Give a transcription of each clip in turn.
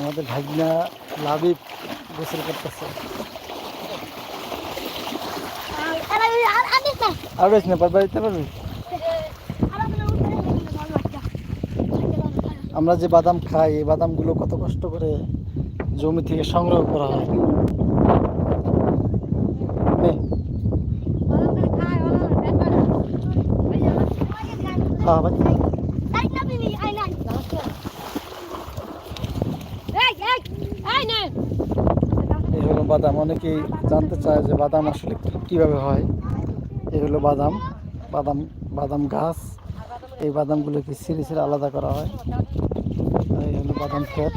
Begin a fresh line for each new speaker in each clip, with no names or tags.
আমাদের ভাগনা লাভিব গোসল করতেছে। আর পারবি? আমরা যে বাদাম খাই এই বাদামগুলো কত কষ্ট করে জমি থেকে সংগ্রহ করা হয়। নে, এই হলো বাদাম। অনেকেই জানতে চায় যে বাদাম আসলে কি- কীভাবে হয়। এই হলো বাদাম। বাদাম বাদাম গাছ। এই বাদামগুলোকে সিঁড়ি সিঁড়ি আলাদা করা হয়? এই হলো বাদাম ক্ষেত।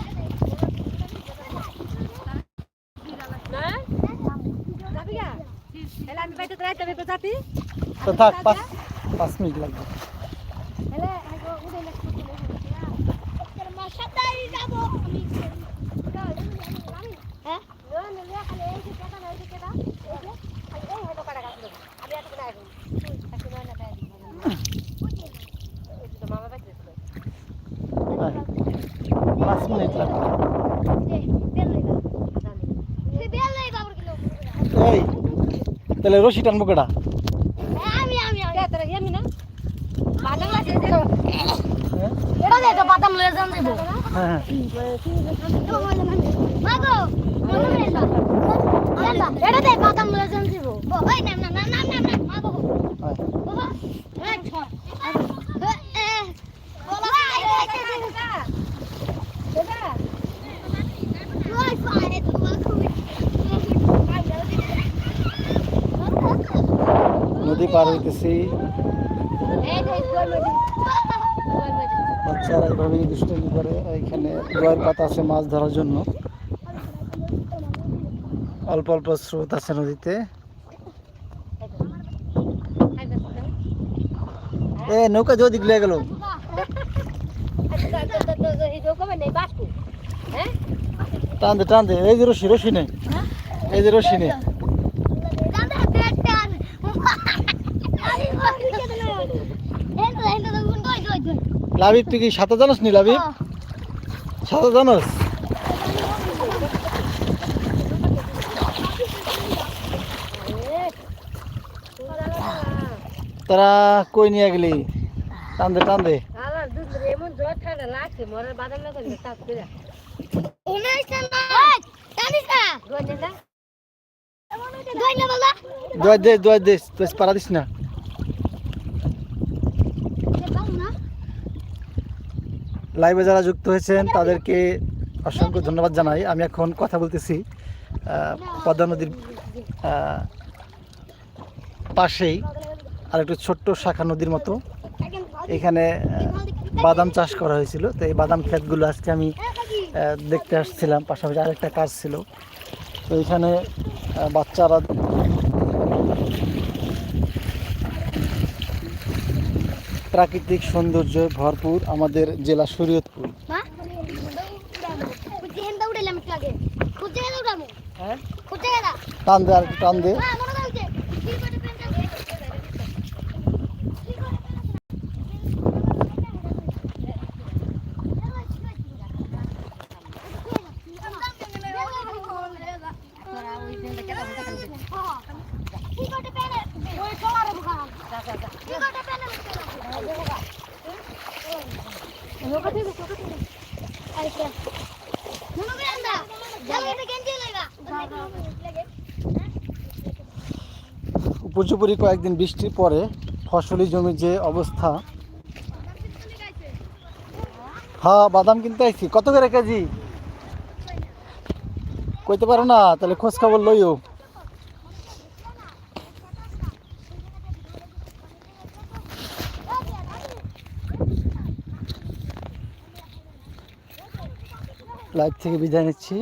তো থাক পাঁচ পাঁচ মিনিট লাগবে। পাঁচ মিনিট লাগবে। এই তাহলে রশি টানবো কেটা হ্যাঁ?
বাদাম লয়ে যান দেবো
হ্যাঁ?
এটা দে বাদাম লয়ে যান দেবো।
হ্যাঁ নদী পার হইতেছি। বাচ্চারা এইভাবেই দুষ্টামি করে, এখানে গোয়ার পাতা আছে, মাছ ধরার জন্য। অল্প অল্প স্রোত আছে নদীতে। এ, নৌকা যদি গেল। টান দে টান দে। এই যে রশি রশি নে। এই যে রশি নে
দাদা পেটান আরে বাকি কেন এই তো এই তো গুন কই কই কই
লাভিব তুই কি সাঁতার জানোস নি লাভিব সাঁতার জানোস? তারা কই নিয়ে গেলি? টান দে টান দে
উনাইছেন না। জানিস না? দই না বাবা
দোয়া দে দোয়া দে তুই পারা দিস না। লাইভে যারা যুক্ত হয়েছেন, তাদেরকে অসংখ্য ধন্যবাদ জানাই। আমি এখন কথা বলতেছি পদ্মা নদীর পাশেই আর একটু ছোট্ট শাখা নদীর মতো। এখানে বাদাম চাষ করা হয়েছিল। তো এই বাদাম ক্ষেতগুলো আজকে আমি দেখতে আসছিলাম। পাশাপাশি আরেকটা কাজ ছিল। তো এখানে বাচ্চারা প্রাকৃতিক সৌন্দর্য ভরপুর আমাদের জেলা শরীয়তপুর। হ্যাঁ? টান দে আর টান দে। উপর্যুপরি কয়েকদিন বৃষ্টির পরে ফসলি জমির যে অবস্থা। হ্যাঁ বাদাম কিনতে আইছি। কত করে কেজি? কইতে পারো না, তাহলে খোঁজ খবর লইও। লাইভ থেকে বিদায় নিচ্ছি।